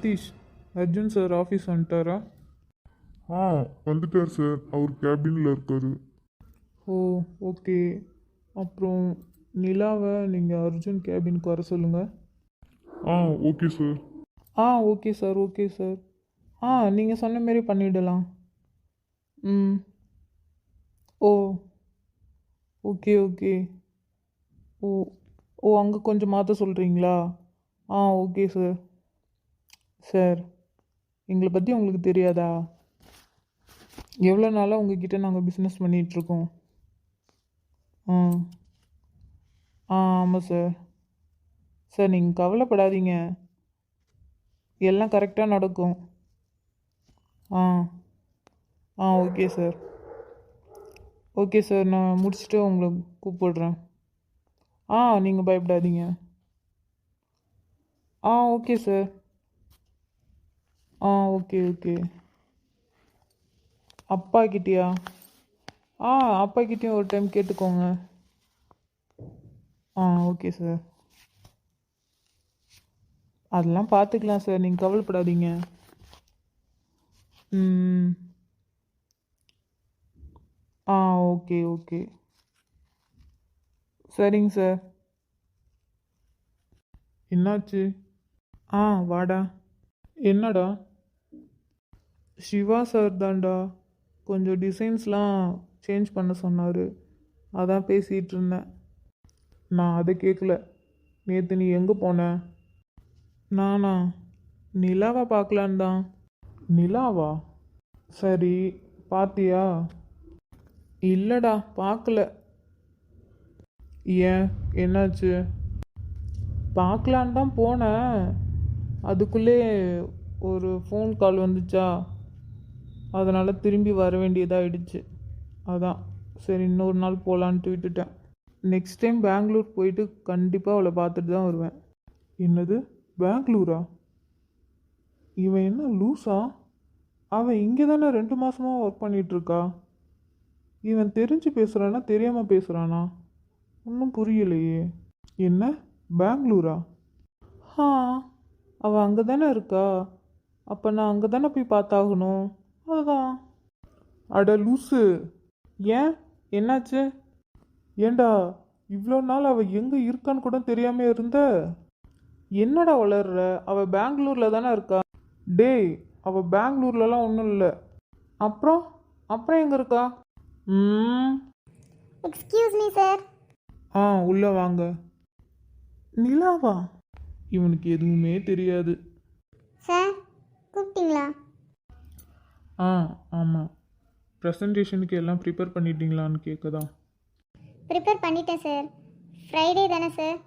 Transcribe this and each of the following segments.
Satish Arjun sir office வந்துட்டாரா? ஆ வந்துட்டார் sir அவர் கேபினில் இருக்காரு. ஓ ஓகே அப்புறம் நிலாவை நீங்கள் அர்ஜுன் கேபினுக்கு வர சொல்லுங்கள் ஆ ஓகே சார் ஆ ஓகே சார் ஓகே சார் ஆ நீங்கள் சொன்ன மாரி பண்ணிடலாம். ம். ஓ ஓகே ஓகே ஓ ஓ அங்கே கொஞ்சம் மாற்ற சொல்கிறீங்களா ஆ ஓகே சார் சார் எங்களை பற்றி உங்களுக்கு தெரியாதா? எவ்வளோ நாளாக உங்ககிட்ட நாங்கள் பிஸ்னஸ் பண்ணிகிட்ருக்கோம் ஆ. ஆ ஆமாம் சார். சார் நீங்கள் கவலைப்படாதீங்க. எல்லாம் கரெக்டாக நடக்கும். ஆ. ஆ ஓகே சார். ஓகே சார் நான் முடிச்சுட்டு உங்களை கூப்பிடுறேன். ஆ நீங்கள் பயப்படாதீங்க. ஆ ஓகே சார். ஆ ஓகே ஓகே அப்பா கிட்டேயா? ஆ அப்பா கிட்டேயும் ஒரு டைம் கேட்டுக்கோங்க. ஆ ஓகே சார் அதெல்லாம் பார்த்துக்கலாம் சார் நீங்கள் கவலைப்படாதீங்க. ம். ஆ ஓகே ஓகே சரிங்க சார் என்னாச்சு? ஆ வாடா. என்னடா? சிவா சார் தான்டா. கொஞ்சம் டிசைன்ஸ்லாம் சேஞ்ச் பண்ண சொன்னார். அதான் பேசிகிட்டு இருந்தேன். நான் அதை கேட்கல நேற்று நீ எங்கே போன? நானா? நிலாவை பார்க்கலான் தான். நிலாவா? சரி பாத்தியா இல்லைடா பார்க்கல. ஏன்? என்னாச்சு? பார்க்கலான்னு தான் போனேன். அதுக்குள்ளே ஒரு ஃபோன் கால் வந்துச்சா? அதனால் திரும்பி வர வேண்டியதாகிடுச்சு அதான். சரி இன்னொரு நாள் போகலான்ட்டு விட்டுட்டேன். நெக்ஸ்ட் டைம் பெங்களூர் போயிட்டு கண்டிப்பாக அவளை பார்த்துட்டு தான் வருவேன். என்னது? பெங்களூரா இவன் என்ன லூஸா அவன் இங்கே தானே ரெண்டு மாதமாக ஒர்க் பண்ணிகிட்ருக்கா இவன் தெரிஞ்சு பேசுகிறானா தெரியாமல் பேசுகிறானா ஒன்றும் புரியலையே. என்ன? பெங்களூரா ஆ அவள் அங்கே தானே இருக்கா? அப்போ நான் அங்கே தானே போய் பார்த்தாகணும்? அதுதான் அட லூஸு ஏன்? என்னாச்சு? ஏண்டா இவ்வளோ நாள் அவள் எங்கே இருக்கான்னு கூட தெரியாமல் இருந்த? என்னடா வளர்ற? அவள் பெங்களூரில் தானே இருக்கா? டேய் அவள் பெங்களூர்லலாம் ஒன்றும் இல்லை. அப்புறம்? அப்புறம் எங்கே இருக்கா? ம். எக்ஸ்கியூஸ் மீ சார் ஆ உள்ளே வாங்க. நிலாவா? இவனுக்கு எதுவுமே தெரியாது. சார் கூப்பிட்டீங்களா? ஆ ஆமாம் ப்ரெசன்டேஷனுக்கு எல்லாம் ப்ரிப்பேர் பண்ணிட்டீங்களான்னு கேட்குதான் ப்ரிப்பேர் பண்ணிட்டேன் சார் ஃப்ரைடே தானே சார்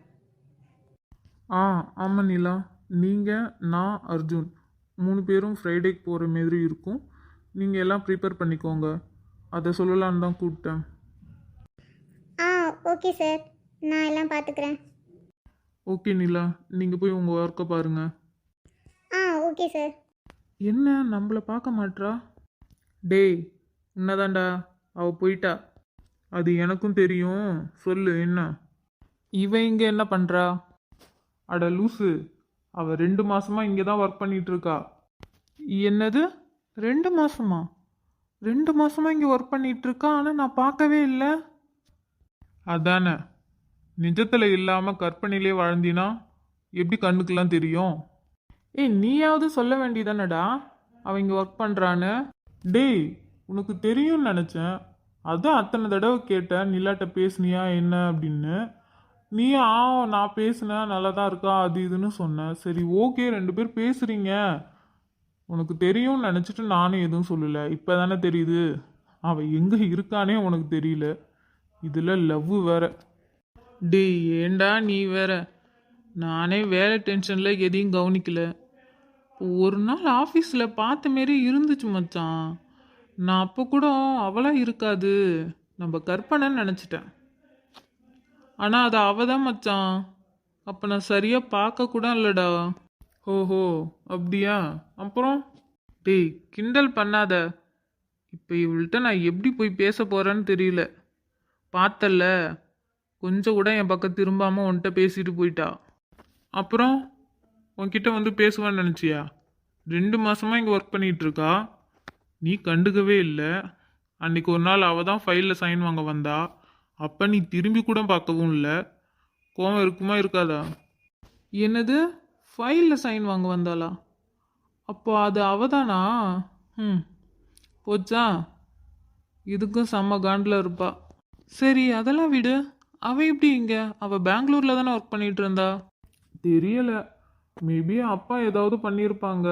ஆ ஆமாம் நிலா. நீங்கள் நான் அர்ஜுன் மூணு பேரும் ஃப்ரைடேக்கு போகிற மாதிரி இருக்கும். நீங்கள் எல்லாம் ப்ரிப்பேர் பண்ணிக்கோங்க. அதை சொல்லலான்னு தான் கூப்பிட்டேன். ஆ ஓகே சார் நான் எல்லாம் பார்த்துக்கிறேன் ஓகே நிலா. நீங்கள் போய் உங்கள் ஒர்க்கை பாருங்கள் ஆ ஓகே சார் என்ன நம்மளை பார்க்க மாட்றா? டேய் என்னதாண்டா அவ போயிட்டா. அது எனக்கும் தெரியும். சொல்லு என்ன? இவன் இங்கே என்ன பண்ணுறா அட லூசு. அவ ரெண்டு மாசமா இங்கே தான் ஒர்க் பண்ணிட்டு இருக்கா என்னது? ரெண்டு மாசமா? ரெண்டு மாசமா இங்கே ஒர்க் பண்ணிட்டு இருக்கா ஆனால் நான் பார்க்கவே இல்லை. அதானே. நிஜத்தில் இல்லாமல் கற்பனையிலே வாழ்ந்தினா எப்படி கண்ணுக்கெல்லாம் தெரியும்? ஏய் நீயாவது சொல்ல வேண்டியதானடா? அவன் இங்கே ஒர்க் பண்ணுறான்னு டேய் உனக்கு தெரியும்னு நினச்சேன். அதான் அத்தனை தடவை கேட்டேன் நிலாட்ட பேசுனியா என்ன அப்படின்னு. நீ ஆ நான் பேசினேன் நல்லா தான் இருக்கா அது இதுன்னு சொன்னேன் சரி ஓகே ரெண்டு பேர் பேசுகிறீங்க உனக்கு தெரியும்னு நினச்சிட்டு நானும் எதுவும் சொல்லலை. இப்போ தானே தெரியுது. அவன் எங்கே இருக்கானே உனக்கு தெரியல. இதில் லவ் வேற. டேய் ஏண்டா நீ வேற? நானே வேலை டென்ஷனில் எதையும் கவனிக்கலை. ஒரு நாள் ஆஃபீஸில் பார்த்த மாரி இருந்துச்சு மச்சான். நான் அப்போ கூட அவளாக இருக்காது. நம்ம கற்பனைன்னு நினச்சிட்டேன். ஆனால் அது அவ தான் மச்சான். அப்போ நான் சரியாக பார்க்க கூட இல்லைடா. ஓஹோ அப்படியா? அப்புறம்? டேய் கிண்டல் பண்ணாத. இப்போ இவள்கிட்ட நான் எப்படி போய் பேச போகிறேன்னு தெரியல. பார்த்தல்ல. கொஞ்சம் கூட என் பக்கம் திரும்பாமல் உன்கிட்ட பேசிட்டு போயிட்டா. அப்புறம்? உன்கிட்ட வந்து பேசுவான்னு நினச்சியா? ரெண்டு மாதமாக இங்கே ஒர்க் பண்ணிகிட்ருக்கா? இருக்கா நீ கண்டுக்கவே இல்லை. அன்னைக்கு ஒரு நாள் அவள் தான் ஃபைலில் சைன் வாங்க வந்தா. அப்போ நீ திரும்பி கூட பார்க்கவும் இல்லை. கோவம் இருக்குமா இருக்காதா? என்னது? ஃபைலில் சைன் வாங்க வந்தாளா? அப்போ அது அவதானா ம் போச்சா? இதுக்கும் செம்ம காண்டில் இருப்பா. சரி அதெல்லாம் விடு. அவள் எப்படி இங்கே? அவள் பெங்களூரில் தானே ஒர்க் பண்ணிகிட்டு இருந்தா தெரியலை. மேபி அப்பா ஏதாவது பண்ணியிருப்பாங்க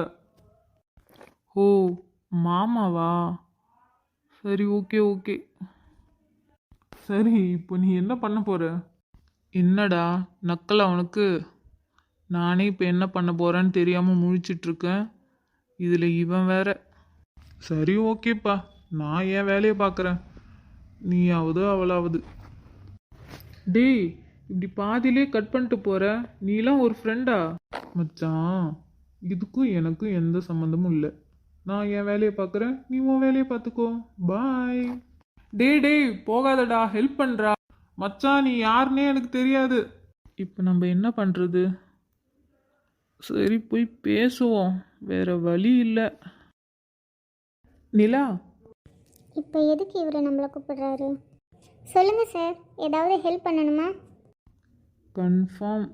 ஓ மாமாவா? சரி ஓகே ஓகே சரி இப்போ நீ என்ன பண்ண போற? என்னடா நக்கல் அவனுக்கு. நானே இப்போ என்ன பண்ண போறேன்னு தெரியாமல் முழிச்சிட்டு இருக்கேன் இதில் இவன் வேற. சரி ஓகேப்பா நான் என் வேலையை பார்க்குறேன் நீயாவது அவளாவது. டேய் இப்படி பாதியிலே கட் பண்ணிட்டு போகிற நீலாம் ஒரு ஃப்ரெண்டா மச்சான் இதுக்கும் எனக்கும் எந்த சம்மந்தமும் இல்லை. நான் என் வேலையை பார்க்குறேன் நீ உன் வேலையை பார்த்துக்கோ பாய் டேய் டேய் போகாதடா ஹெல்ப் பண்ணுறா மச்சான் நீ யாருன்னே எனக்கு தெரியாது. இப்போ நம்ம என்ன பண்ணுறது சரி போய் பேசுவோம். வேற வழி இல்லை. நிலா? இப்போ எதுக்கு இவர் நம்மளை கூப்பிடுறாரு? சொல்லுங்கள் சார் ஏதாவது ஹெல்ப் பண்ணணுமா? கன்ஃபார்ம்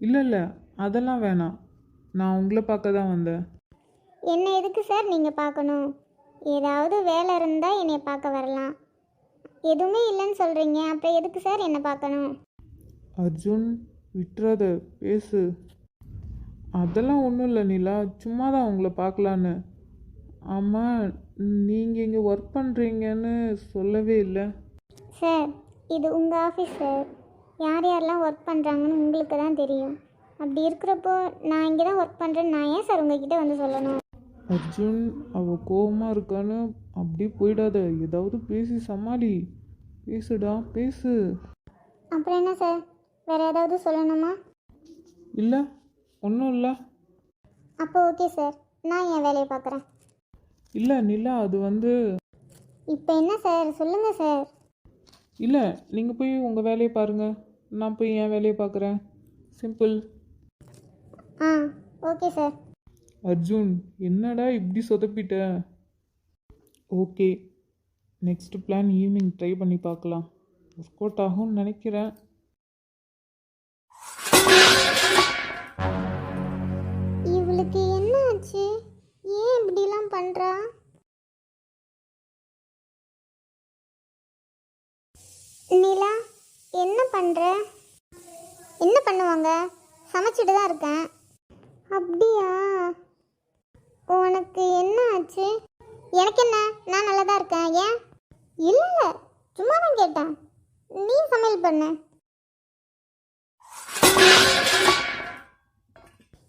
இல்லை இல்லை. அதெல்லாம் வேணாம். நான் உங்களை பார்க்க தான் வந்தேன். என்ன எதுக்கு சார் நீங்கள் பார்க்கணும்? ஏதாவது வேலை இருந்தால் என்னை பார்க்க வரலாம். எதுவுமே இல்லைன்னு சொல்கிறீங்க அப்புறம் எதுக்கு சார் என்னை பார்க்கணும்? அர்ஜுன் விட்டுறாத. பேசு. அதெல்லாம் ஒன்றும் இல்லை நிலா. சும்மா தான் உங்களை பார்க்கலான்னு. ஆமாம் நீங்கள் இங்கே ஒர்க் பண்ணுறீங்கன்னு சொல்லவே இல்லை. சார் இது உங்கள் ஆஃபீஸ் சார். யார் யாரெல்லாம் ஒர்க் பண்ணுறாங்கன்னு உங்களுக்கு தான் தெரியும். அப்படி இருக்கிறப்போ நான் இங்கே தான் ஒர்க் பண்ணுறேன்னு நான் ஏன் சார் உங்ககிட்ட வந்து சொல்லணும்? அர்ஜுன் அவ கோவமாக இருக்கான்னு அப்படியே போயிடாத. ஏதாவது பேசி சமாளி. பேசுடா பேசு. அப்புறம் என்ன சார் வேறு ஏதாவது சொல்லணுமா? இல்லை ஒன்றும் இல்லை. அப்போ ஓகே சார் நான் என் வேலையை பார்க்குறேன். இல்லை நிலா அது வந்து இப்போ என்ன சார் சொல்லுங்கள் சார் இல்லை நீங்கள் போய் உங்கள் வேலையை பாருங்கள் நான் போய் என் வேலையை பார்க்குறேன். சிம்பிள் ஆ ஓகே சார். அர்ஜுன் என்னடா இப்படி சொதப்பிட்ட? Okay next plan evening try பண்ணி பார்க்கலாம். ஒர்க் அவுட் ஆகும்னு நினைக்கிறேன். இவளுக்கு என்ன ஆச்சு? ஏன் இப்படிலாம் பண்ணுறா நிலா என்ன பண்ணுற என்ன பண்ணுவாங்க? சமைச்சிட்டு தான் இருக்கேன். அப்படியா? உனக்கு என்ன ஆச்சு? எனக்கு என்ன? நான் நல்லா தான் இருக்கேன். ஏன்? இல்லை இல்லை சும்மா தான் கேட்டேன். நீ சமையல் பண்ண.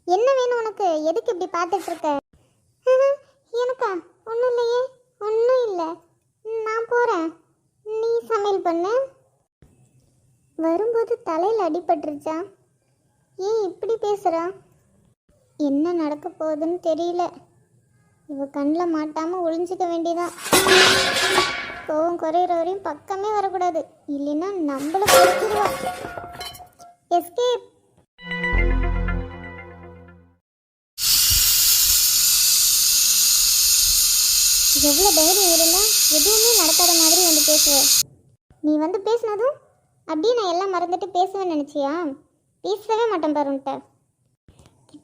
என்ன வேணும் உனக்கு? எதுக்கு இப்படி பார்த்துட்டு இருக்க? எனக்கா? ஒன்றும் இல்லையே. ஒன்றும் இல்லை. நான் போகிறேன் நீ சமையல் பண்ண. வரும்போது தலையில் அடிபட்டுருச்சா? ஏன் இப்படி பேசுகிறா என்ன நடக்க போகுதுன்னு தெரியல. இவ கண்ணில் மாட்டாமல் ஒளிஞ்சிக்க வேண்டியதான் கோவம் குறையிற வரையும் பக்கமே வரக்கூடாது. இல்லைன்னா நம்மள பொறுத்துருவா எஸ்கேப் எவ்வளோ தைரியம் இருந்தால் எதுவுமே நடக்காத மாதிரி வந்து பேசுவ. நீ வந்து பேசினதும் அப்படியே நான் எல்லாம் மறந்துட்டு பேசுவேன்னு நினச்சியா? பேசவே மாட்டேன் பாருன்ட்ட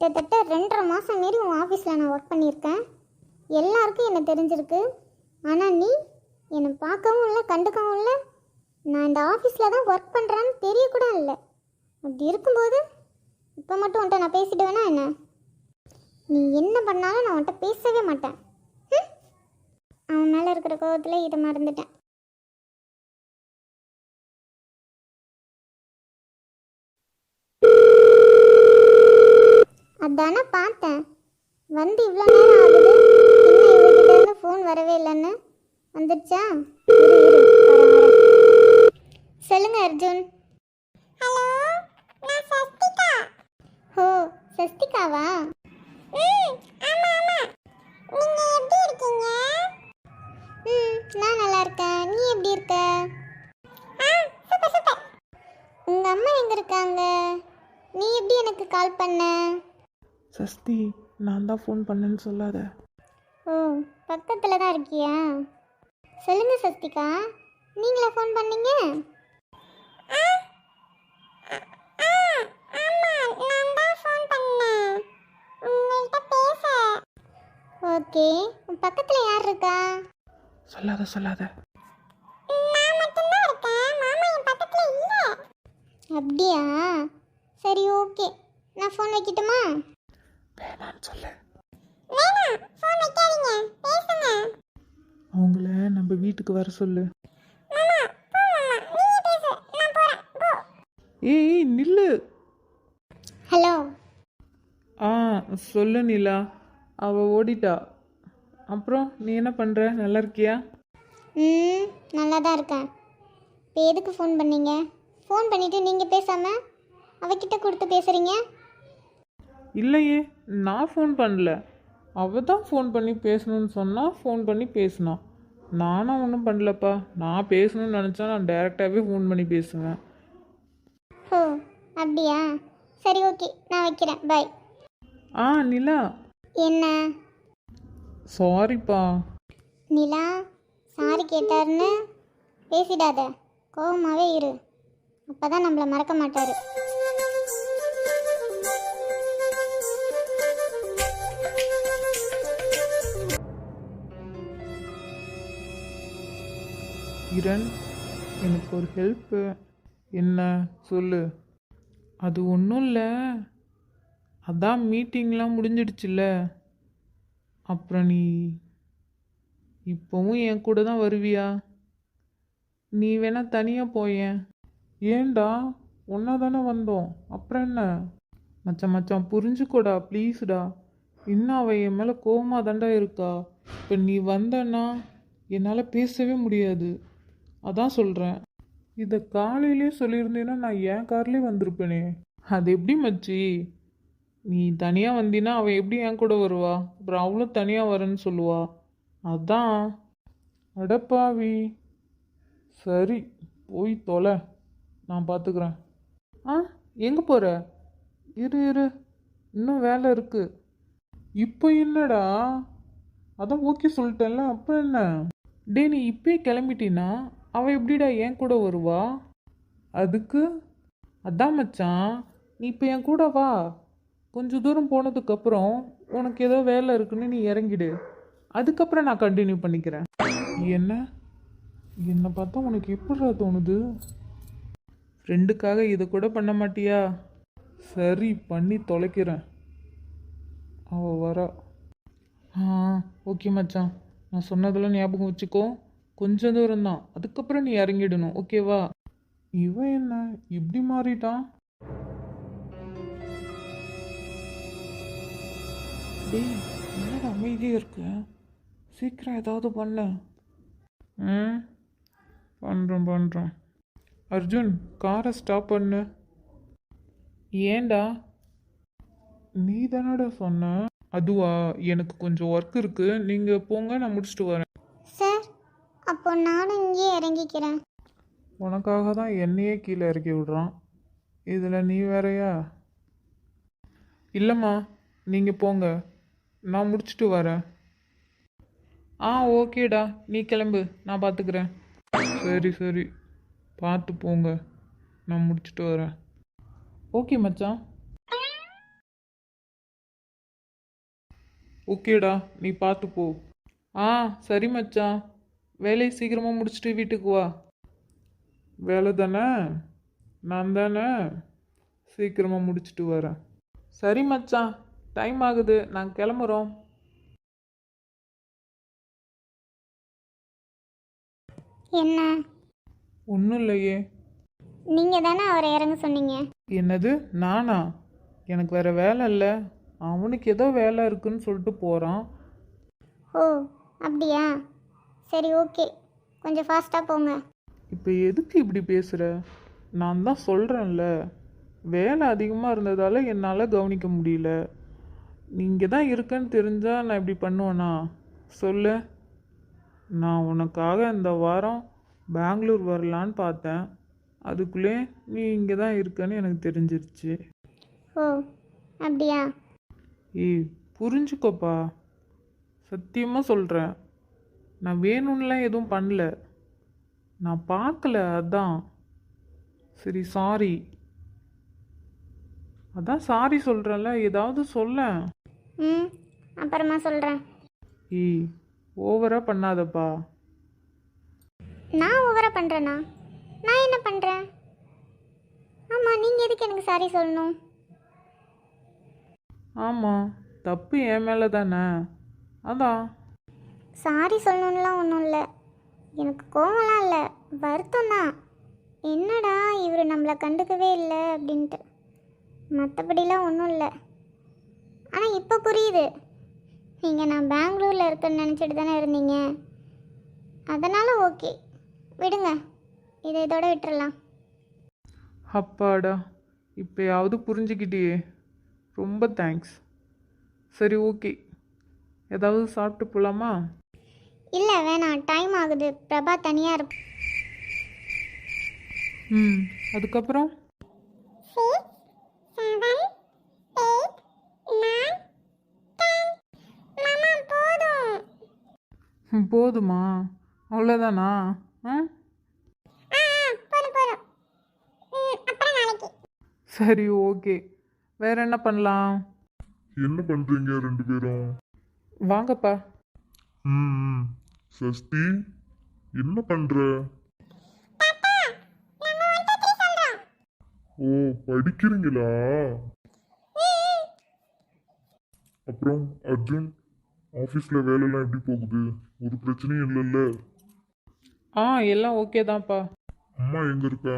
கிட்டத்தட்ட ரெண்டரை மாதம் மாரி உன் ஆஃபீஸில் நான் ஒர்க் பண்ணியிருக்கேன். எல்லாருக்கும் என்ன தெரிஞ்சிருக்கு. ஆனால் நீ என்னை பார்க்கவும் இல்லை கண்டுக்கவும் இல்லை. நான் இந்த ஆஃபீஸில் தான் ஒர்க் பண்ணுறேன்னு தெரியக்கூட இல்லை. அப்படி இருக்கும்போது இப்போ மட்டும் உன்கிட்ட நான் பேசிடுவேனா என்ன? நீ என்ன பண்ணாலும் நான் உன்கிட்ட பேசவே மாட்டேன். அவன் மேலே இருக்கிற கோவத்தில் இதை மறந்துட்டேன். அதானே பார்த்தேன். வந்து இவ்வளோ நேரம் ஆகுது. இன்னும் இவர்கிட்ட ஃபோன் வரவே இல்லைன்னு? வந்துடுச்சா சொல்லுங்க அர்ஜுன். ஹலோ நான் சஸ்திகா. ஓ சஸ்திகாவா? ம் ஆமா ஆமா. நீங்க எப்படி இருக்கீங்க? ம் நான் நல்லா இருக்கேன். நீ எப்படி இருக்க? ஆ சூப்பர் சூப்பர். உங்க அம்மா எங்க இருக்காங்க? நீ எப்படி எனக்கு கால் பண்ண? சஸ்தி நான் தான் ஃபோன் பண்ணேன்னு சொல்லாத. ஓ பக்கத்தில் தான் இருக்கியா? சொல்லுங்க சஸ்திகா நீங்களா ஃபோன் பண்ணீங்க? ஓகே பக்கத்தில் யார் இருக்கா? சொல்லாத சொல்லாத. அப்படியா? சரி ஓகே. நான் ஃபோன் வைக்கட்டுமா வேணான்னு சொல்லு வேணாம் ஃபோன் வைக்காதீங்க பேசுங்க. அவங்கள நம்ம வீட்டுக்கு வர சொல்லு. ஏய் நில்லு. ஹலோ. ஆ சொல்லு நிலா. அவ ஓடிட்டா. அப்புறம் நீ என்ன பண்ற? நல்லா இருக்கியா? ம் நல்லா தான் இருக்கேன். இப்போ எதுக்கு ஃபோன் பண்ணீங்க? ஃபோன் பண்ணிவிட்டு நீங்கள் பேசாமல் அவகிட்ட கொடுத்து பேசுகிறீங்க இல்லையே நான் ஃபோன் பண்ணல. அவ தான் ஃபோன் பண்ணி பேசணும்னு சொன்னா ஃபோன் பண்ணி பேசினான். நானும் ஒன்றும் பண்ணலப்பா. நான் பேசணும்னு நினச்சா நான் டைரெக்டாகவே ஃபோன் பண்ணி பேசுவேன். ஓ அப்படியா? சரி ஓகே நான் வைக்கிறேன். பாய் ஆ நிலா. என்ன? சாரிப்பா நிலா சாரி கேட்டாருன்னு பேசிடாத. கோவமாகவே இரு. அப்போ தான் நம்மளை மறக்க மாட்டார். கிரண் எனக்கு ஒரு ஹெல்ப்பு என்ன? சொல்லு. அது ஒன்றும் இல்லை. அதான் மீட்டிங்லாம் முடிஞ்சிடுச்சுல்ல. அப்புறம் நீ இப்போவும் என் கூட தான் வருவியா? நீ வேணா தனியாக போயேன் ஏன்டா? ஒன்றா தானே வந்தோம். அப்புறம் என்ன? மச்சான் மச்சான் புரிஞ்சுக்கோடா ப்ளீஸ்டா இன்னும் அவள் என் மேலே கோவமாக தாண்டா இருக்கா. இப்போ நீ வந்தன்னா என்னால் பேசவே முடியாது. அதான் சொல்கிறேன் இதை காலையிலே சொல்லியிருந்தேன்னா நான் என் கார்லேயே வந்திருப்பேனே. அது எப்படி மச்சி? நீ தனியாக வந்தீன்னா அவள் எப்படி என் கூட வருவா? அப்புறம் அவளும் தனியாக வரேன்னு சொல்லுவா. அதான். அடப்பாவி சரி போய் தொலை. நான் பார்த்துக்குறேன் ஆ எங்கே போகிற இரு இரு. இன்னும் வேலை இருக்குது இப்போ என்னடா? அதான் ஓகே சொல்லிட்டேன்ல அப்போ என்ன? டே நீ இப்பயே கிளம்பிட்டீன்னா அவள் எப்படிடா என் கூட வருவா? அதுக்கு? அதான் மச்சான் நீ இப்போ என் கூட வா. கொஞ்சம் தூரம் போனதுக்கப்புறம் உனக்கு ஏதோ வேலை இருக்குன்னு நீ இறங்கிடு. அதுக்கப்புறம் நான் கண்டினியூ பண்ணிக்கிறேன். என்ன? என்னை பார்த்தா உனக்கு எப்படிடா தோணுது? ஃப்ரெண்டுக்காக இதை கூட பண்ண மாட்டியா? சரி பண்ணி தொலைக்கிறேன். அவள் வரா. ஆ ஓகே மச்சான். நான் சொன்னதெல்லாம் ஞாபகம் வச்சுக்கோ. கொஞ்சம் தூரம் தான். அதுக்கப்புறம் நீ இறங்கிடணும். ஓகேவா இவன் என்ன? இப்படி மாறிட்டான்? டேய் என்னடா அமைதியாக இருக்க? சீக்கிரம் ஏதாவது பண்ண. ம்? பண்ணுறோம் பண்ணுறோம் அர்ஜுன் காரை ஸ்டாப் பண்ணு. ஏன்டா? நீ தானடா சொன்ன. அதுவா? எனக்கு கொஞ்சம் ஒர்க் இருக்குது நீங்கள் போங்க நான் முடிச்சுட்டு வரேன். அப்போ நானும் இங்கேயே இறங்கிக்கிறேன். உனக்காக தான் என்னையே கீழே இறக்கி விடுறான். இதில் நீ வேறையா? இல்லைம்மா நீங்கள் போங்க. நான் முடிச்சுட்டு வரேன். ஆ ஓகேடா. நீ கிளம்பு. நான் பார்த்துக்கிறேன். சரி சரி. பார்த்து போங்க. நான் முடிச்சுட்டு வரேன். ஓகே மச்சான். ஓகேடா. நீ பார்த்து போ. ஆ சரி மச்சான். வேலையை சீக்கிரமாக முடிச்சுட்டு வீட்டுக்கு வா. வேலை தானே? நான் தானே? சீக்கிரமாக முடிச்சுட்டு வரேன். சரி மச்சான் டைம் ஆகுது. நான் கிளம்புறோம். என்ன? ஒன்றும் இல்லையே. நீங்கள் தானே அவரை இறங்க சொன்னீங்க? என்னது? நானா? எனக்கு வேற வேலை இல்லை. அவனுக்கு ஏதோ வேலை இருக்குன்னு சொல்லிட்டு போகிறான் ஓ அப்படியா? சரி ஓகே கொஞ்சம் ஃபாஸ்ட்டாக போங்க. இப்போ எதுக்கு இப்படி பேசுகிற நான் தான் சொல்கிறேன்ல வேலை அதிகமாக இருந்ததால் என்னால் கவனிக்க முடியல. நீங்கள் தான் இருக்கேன்னு தெரிஞ்சால் நான் இப்படி பண்ணுவேனா? சொல்லு. நான் உனக்காக இந்த வாரம் பெங்களூர் வரலான்னு பார்த்தேன். அதுக்குள்ளே நீ இங்கே தான் இருக்கேன்னு எனக்கு தெரிஞ்சிருச்சு. ஓ அப்படியா? ஏய் புரிஞ்சுக்கோப்பா. சத்தியமாக சொல்கிறேன் நான் வேணும்லாம் எதுவும் பண்ணல. நான் பார்க்கல அதான். சரி சாரி அதான் சாரி சொல்கிறேன்ல ஏதாவது சொல்ல. ம் அப்புறமா சொல்கிறேன் ஏய் ஓவராக பண்ணாதப்பா. நான் ஓவராக பண்ணுறேனா நான் என்ன பண்ணுறேன் ஆமாம் நீங்கள் எதுக்கு எனக்கு சாரி சொல்லணும்? ஆமாம் தப்பு என் மேலே தானே அதான். சாரி சொல்லணும்லாம் ஒன்றும் இல்லை. எனக்கு கோவம்லாம் இல்லை. வருத்தம் தான் என்னடா இவர் நம்மளை கண்டுக்கவே இல்லை அப்படின்ட்டு. மற்றபடிலாம் ஒன்றும் இல்லை. ஆனால் இப்போ புரியுது. நீங்கள் நான் பெங்களூரில் இருக்கேன்னு நினச்சிட்டு தானே இருந்தீங்க. அதனால் ஓகே. விடுங்க. இதை இதோட விட்டுறலாம். அப்பாடா இப்போயாவது புரிஞ்சுக்கிட்டியே. ரொம்ப தேங்க்ஸ் சரி ஓகே. ஏதாவது சாப்பிட்டு போகலாமா இல்லை வேணாம். டைம் ஆகுது. பிரபா தனியாக இருப்ப ம் அதுக்கப்புறம்? ம், போதுமா? அவ்வளோதானா ஆ? சரி ஓகே. வேற என்ன பண்ணலாம்? என்ன பண்றீங்க ரெண்டு பேரும்? வாங்கப்பா. ம் ம். சஷ்டி என்ன பண்ற? ஓ படிக்கிறீங்களா? அப்புறம் அர்ஜுன் ஆஃபீஸில் வேலைலாம் எப்படி போகுது? ஒரு பிரச்சனையும் இல்லைல்ல? ஆ எல்லாம் ஓகே தான்ப்பா. அம்மா எங்கே இருக்கா?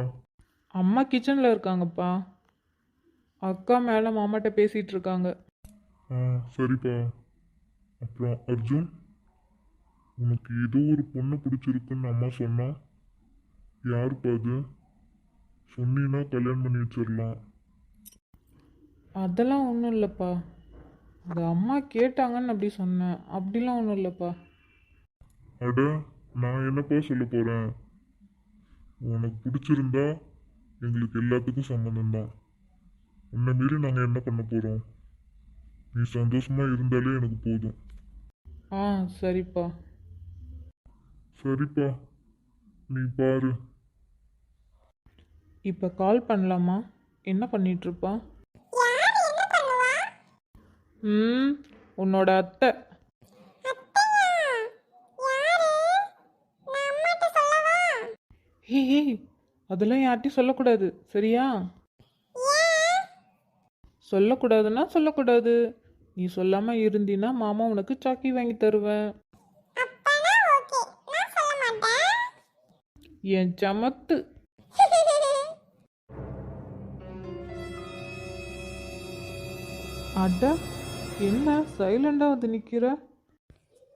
அம்மா கிச்சனில் இருக்காங்கப்பா. அக்கா மேலே மாமாட்ட பேசிகிட்டு இருக்காங்க. ஆ சரிப்பா. அப்புறம் அர்ஜுன்? உனக்கு ஏதோ ஒரு பொண்ணு பிடிச்சிருக்குன்னு அம்மா சொன்னா? யாருப்பா அது? சொன்னீன்னா கல்யாணம் பண்ணி வச்சிடலாம் அதெல்லாம் ஒன்றும் இல்லைப்பா. அது அம்மா கேட்டாங்கன்னு அப்படி சொன்னேன். அப்படிலாம் ஒன்றும் இல்லைப்பா. அட நான் என்னப்பா சொல்ல போகிறேன் உனக்கு பிடிச்சிருந்தா எங்களுக்கு எல்லாத்துக்கும் சம்மந்தம் தான் உன்னை மீறி நாங்கள் என்ன பண்ண போகிறோம் நீ சந்தோஷமா இருந்தாலே எனக்கு போதும். ஆ சரிப்பா. சரிப்பா. நீ பாரு. இப்போ கால் பண்ணலாமா? என்ன பண்ணிகிட்ருப்பா ம் உன்னோட அத்தை. ஹே ஹே அதெல்லாம் யார்ட்டையும் சொல்லக்கூடாது சரியா? சொல்லக்கூடாதுன்னா சொல்லக்கூடாது. நீ சொல்லாமல் இருந்தீன்னா மாமா உனக்கு சாக்கி வாங்கி தருவேன். என் சமத்து. அட என்ன சைலண்டாக வந்து நிற்கிற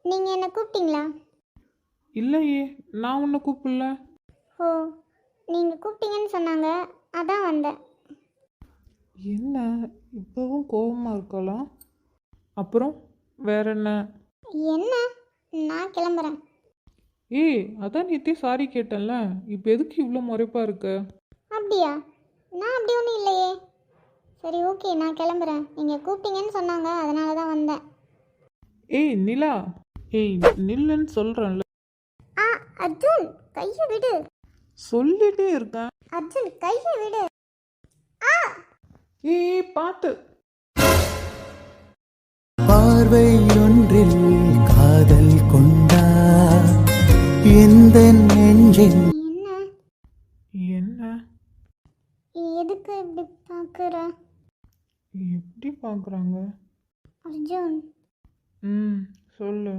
நீங்கள் என்ன கூப்பிட்டீங்களா? இல்லையே நான் உன்னை கூப்பிடல. ஓ நீங்கள் கூப்பிட்டீங்கன்னு சொன்னாங்க அதான் வந்தேன். என்ன இப்போவும் கோபமாக இருக்கலாம் அப்புறம் வேற என்ன? என்ன? நான் கிளம்புறேன். ஏய் அதான் நேத்தே சாரி கேட்டேன்ல. இப்போ எதுக்கு இவ்வளோ முறைப்பா இருக்க? அப்படியா? நான் அப்படி ஒன்றும் இல்லையே. சரி ஓகே நான் கிளம்புறேன். நீங்கள் கூப்பிட்டீங்கன்னு சொன்னாங்க அதனால தான் வந்தேன். ஏய் நிலா. ஏய் நில்லுன்னு சொல்கிறேன்ல ஆ அர்ஜுன் கையை விடு. சொல்லிட்டே இருக்கேன். அர்ஜுன் கையை விடு. ஆ. ஏய் பார்த்து பார்வை ஒன்றில் எதுக்கு இப்படி பார்க்குற எப்படி பார்க்குறாங்க அர்ஜுன். ம் சொல்லு.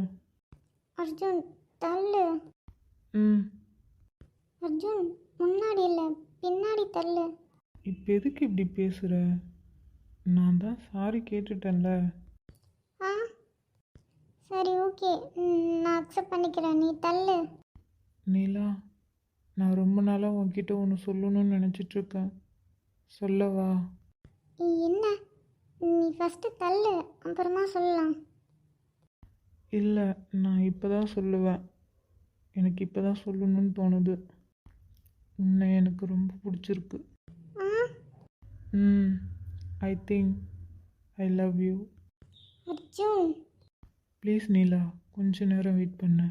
அர்ஜுன் தள்ளு. ம். அர்ஜுன் முன்னாடி இல்லை பின்னாடி தள்ளு. இப்போ எதுக்கு இப்படி பேசுகிற நான் தான் சாரி கேட்டுட்டேன்ல. ஆ சரி ஓகே. நான் அக்செப்ட் பண்ணிக்கிறேன். நீ தள்ளு. நிலா நான் ரொம்ப நாளாக உன்கிட்ட ஒன்று சொல்லணும்னு நினச்சிட்டு இருக்கேன். சொல்லவா? என்ன? நீ ஃபஸ்ட்டு தள்ளு அப்புறமா சொல்லலாம். இல்லை நான் இப்போ தான் சொல்லுவேன். எனக்கு இப்போ தான் சொல்லணும்னு தோணுது. உன்னை எனக்கு ரொம்ப பிடிச்சிருக்கு. ம் I think I love you Arjun. Please Neela கொஞ்ச நேரம் வெயிட் பண்ணு.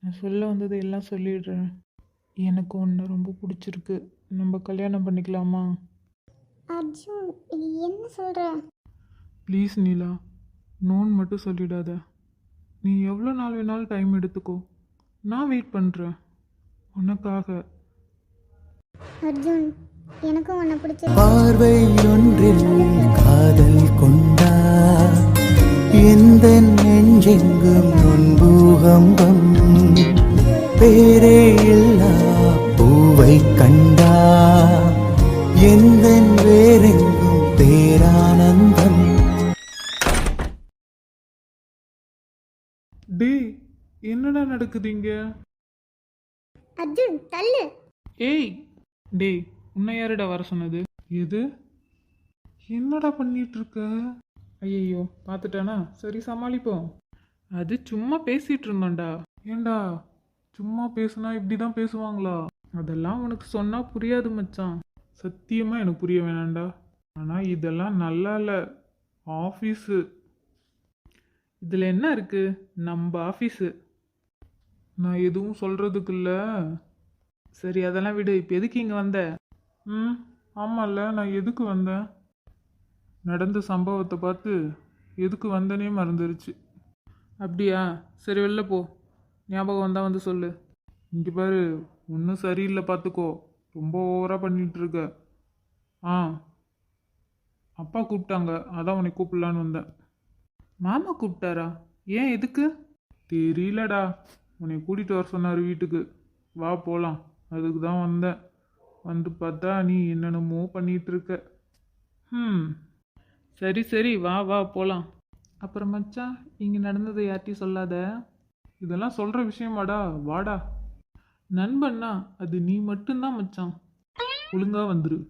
நான் சொல்ல வந்தது எல்லாம் சொல்லிடுறேன். எனக்கு ஒன்று ரொம்ப பிடிச்சிருக்கு. நம்ம கல்யாணம் பண்ணிக்கலாமா? அர்ஜுன் என்ன சொல்ற? ப்ளீஸ் நீலா நோன் மட்டும் சொல்லிடாத. நீ எவ்வளோ நாள் வேணாலும் டைம் எடுத்துக்கோ. நான் வெயிட் பண்ணுறேன் உனக்காக. அர்ஜுன் எனக்கும் உன்னை பிடிச்சிருக்கு. பார்வை ஒன்றில் காதல் கொண்டா? எந்த நெஞ்செங்கும் நொன்பூகம்பம் பேரே இல்லா வேறெங்கும் பேரானந்தம். டேய் என்னடா நடக்குது இங்க அர்ஜுன் தள்ளு. ஏய் டேய் உன்னை யாருடா வர சொன்னது? எது? என்னடா பண்ணிட்டு இருக்க ஐயையோ பார்த்துட்டானா சரி சமாளிப்போம் அது சும்மா பேசிட்டு இருந்தோம்டா ஏண்டா சும்மா பேசுனா இப்படி தான் பேசுவாங்களா? அதெல்லாம் உனக்கு சொன்னா புரியாது மச்சான். சத்தியமாக எனக்கு புரிய வேணாம்டா. ஆனால் இதெல்லாம் நல்லா இல்லை ஆஃபீஸு. இதில் என்ன இருக்குது நம்ம ஆஃபீஸு. நான் எதுவும் சொல்கிறதுக்கு இல்லை சரி அதெல்லாம் விடு. இப்போ எதுக்கு இங்கே வந்த? ம் ஆமாம்ல நான் எதுக்கு வந்தேன்? நடந்த சம்பவத்தை பார்த்து எதுக்கு வந்தனே மறந்துருச்சு. அப்படியா? சரி வெளில போ. ஞாபகம் வந்தால் வந்து சொல்லு. இங்கே பாரு ஒன்றும் சரியில்லை பார்த்துக்கோ ரொம்ப ஓவராக பண்ணிகிட்ருக்க ஆ. அப்பா கூப்பிட்டாங்க. அதான் உன்னை கூப்பிடலான்னு வந்தேன். மாமா கூப்பிட்டாரா? ஏன் எதுக்கு? தெரியலடா. உன்னை கூட்டிகிட்டு வர சொன்னார் வீட்டுக்கு. வா போகலாம் அதுக்கு தான் வந்தேன். வந்து பார்த்தா நீ என்னென்னமோ பண்ணிகிட்ருக்க இருக்க ம் சரி சரி. வா வா போகலாம் அப்புறம் மச்சான் இங்கே நடந்ததை யார்ட்டையும் சொல்லாத. இதெல்லாம் சொல்கிற விஷயமாடா. வாடா. நண்பன்னா அது நீ மட்டும்தான் மச்சான். ஒழுங்கா வந்துரு.